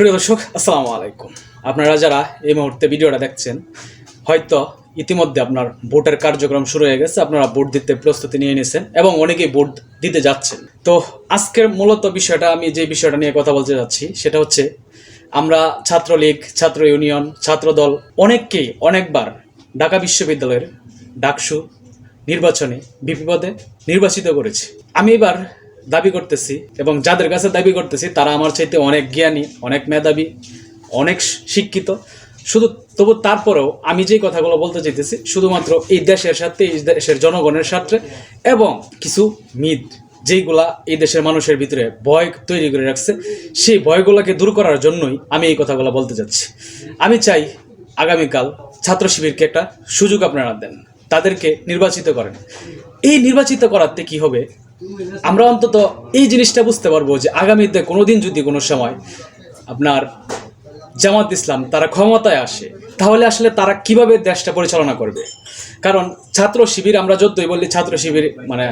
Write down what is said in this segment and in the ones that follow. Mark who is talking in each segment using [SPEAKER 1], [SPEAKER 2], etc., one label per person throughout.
[SPEAKER 1] প্রিয় দর্শক, আসসালামু আলাইকুম। আপনারা যারা এই মুহূর্তে ভিডিওটা দেখছেন, হয়তো ইতিমধ্যে আপনার ভোটের কার্যক্রম শুরু হয়ে গেছে, আপনারা ভোট দিতে প্রস্তুতি নিয়ে নিয়েছেন এবং অনেকেই ভোট দিতে যাচ্ছেন। তো আজকের মূলত বিষয়টা, আমি যে বিষয়টা নিয়ে কথা বলতে যাচ্ছি, সেটা হচ্ছে আমরা ছাত্রলীগ, ছাত্র ইউনিয়ন, ছাত্রদল অনেককেই অনেকবার ঢাকা বিশ্ববিদ্যালয়ের ডাকসু নির্বাচনে বিপি পদে নির্বাচিত করেছি। আমি এবার দাবি করতেছি এবং যাদের কাছে দাবি করতেছি, তারা আমার চাইতে অনেক জ্ঞানী, অনেক মেধাবী, অনেক শিক্ষিত। শুধু তবু তারপরেও আমি যেই কথাগুলো বলতে চাইতেছি, শুধুমাত্র এই দেশের সাথে এই দেশের জনগণের স্বার্থে এবং কিছু মিথ যেইগুলা এই দেশের মানুষের ভিতরে ভয় তৈরি করে রাখছে, সেই ভয়গুলোকে দূর করার জন্যই আমি এই কথাগুলো বলতে চাচ্ছি আমি চাই আগামীকাল ছাত্র শিবিরকে একটা সুযোগ আপনারা দেন, তাদেরকে নির্বাচিত করেন। এই নির্বাচিত করাতে কি হবে? আমরা অন্তত এই জিনিসটা বুঝতে পারব যে আগামীতে কোনোদিন যদি কোনো সময় আপনার জামাত ইসলাম তারা ক্ষমতায় আসে, তাহলে আসলে তারা কীভাবে দেশটা পরিচালনা করবে? কারণ ছাত্র শিবির, আমরা যতই বললি ছাত্র শিবির মানে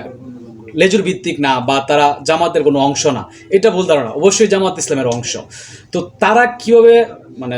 [SPEAKER 1] লেজুর ভিত্তিক না বা তারা জামাতের কোনো অংশ না, এটা ভুল ধারণা। অবশ্যই জামাত ইসলামের অংশ। তো তারা কীভাবে মানে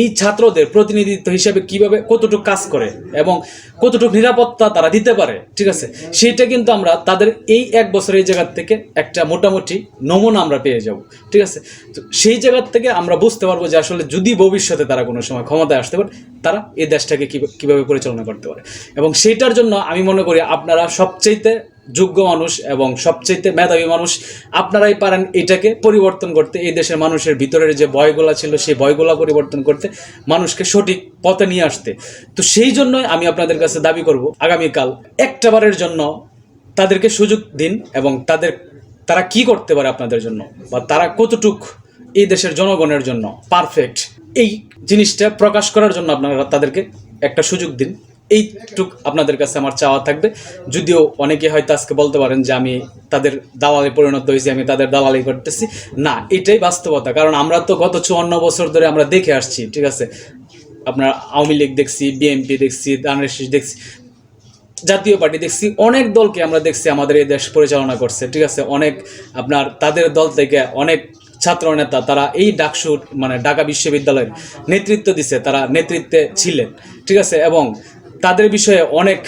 [SPEAKER 1] এই ছাত্রদের প্রতিনিধিত্ব হিসেবে কীভাবে কতটুকু কাজ করে এবং কতটুকু নিরাপত্তা তারা দিতে পারে, ঠিক আছে? সেইটা কিন্তু আমরা তাদের এই এক বছরের এই জায়গার থেকে একটা মোটামুটি নমুনা আমরা পেয়ে যাব, ঠিক আছে? তো সেই জায়গার থেকে আমরা বুঝতে পারব যে আসলে যদি ভবিষ্যতে তারা কোনো সময় ক্ষমতায় আসতে পারে, তারা এই দেশটাকে কীভাবে পরিচালনা করতে পারে। এবং সেইটার জন্য আমি মনে করি আপনারা সবচাইতে যোগ্য মানুষ এবং সবচেয়ে মেধাবী মানুষ, আপনারাই পারেন এটাকে পরিবর্তন করতে। এই দেশের মানুষের ভিতরের যে ভয়গুলা ছিল, সেই ভয়গুলা পরিবর্তন করতে, মানুষকে সঠিক পথে নিয়ে আসতে। তো সেই জন্যই আমি আপনাদের কাছে দাবি করব, আগামীকাল একটা বারের জন্য তাদেরকে সুযোগ দিন এবং তাদের, তারা কি করতে পারে আপনাদের জন্য বা তারা কতটুক এই দেশের জনগণের জন্য পারফেক্ট এই জিনিসটা প্রকাশ করার জন্য আপনারা তাদেরকে একটা সুযোগ দিন। এইটুক আপনাদের কাছে আমার চাওয়া থাকবে। যদিও অনেকে হয়তো আজকে বলতে পারেন যে আমি তাদের দালালে পরিণত হয়েছি, আমি তাদের দালালি করতেছি। না, এটাই বাস্তবতা। কারণ আমরা তো গত চুয়ান্ন বছর ধরে আমরা দেখে আসছি, ঠিক আছে? আপনার আওয়ামী লীগ দেখছি, বিএনপি দেখছি দানের দেখছি, জাতীয় পার্টি দেখছি, অনেক দলকে আমরা দেখছি আমাদের এই দেশ পরিচালনা করছে, ঠিক আছে? অনেক আপনার তাদের দল থেকে অনেক ছাত্র নেতা তারা এই ডাকসু মানে ঢাকা বিশ্ববিদ্যালয়ের নেতৃত্ব দিছে, তারা নেতৃত্বে ছিলেন, ঠিক আছে? এবং তাদের বিষয়ে অনেক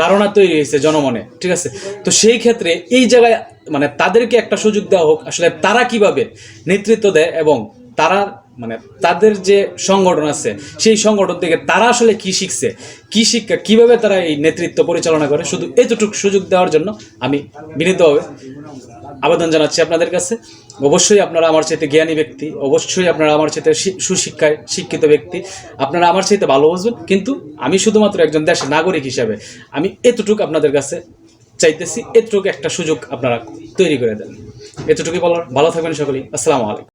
[SPEAKER 1] ধারণা তৈরি হয়েছে জনমনে, ঠিক আছে? তো সেই ক্ষেত্রে এই জায়গায় মানে তাদেরকে একটা সুযোগ দেওয়া হোক, আসলে তারা কীভাবে নেতৃত্ব দেয় এবং তারা মানে তাদের যে সংগঠন আছে, সেই সংগঠন থেকে তারা আসলে কি শিখছে? কি শিক্ষা, কীভাবে তারা এই নেতৃত্ব পরিচালনা করে? শুধু এতটুকু সুযোগ দেওয়ার জন্য আমি বিনীতভাবে আবেদন জানাচ্ছি আপনাদের কাছে। অবশ্যই আপনারা আমার চাইতে জ্ঞানী ব্যক্তি, অবশ্যই আপনারা আমার চাইতে সুশিক্ষায় শিক্ষিত ব্যক্তি, আপনারা আমার চাইতে ভালো বুঝবেন। কিন্তু আমি শুধুমাত্র একজন দেশের নাগরিক হিসাবে আমি এতটুকু আপনাদের কাছে চাইতেছি, এতটুকু একটা সুযোগ আপনারা তৈরি করে দেন। এতটুকুই বলার। ভালো থাকবেন সকলেই। আসসালামু আলাইকুম।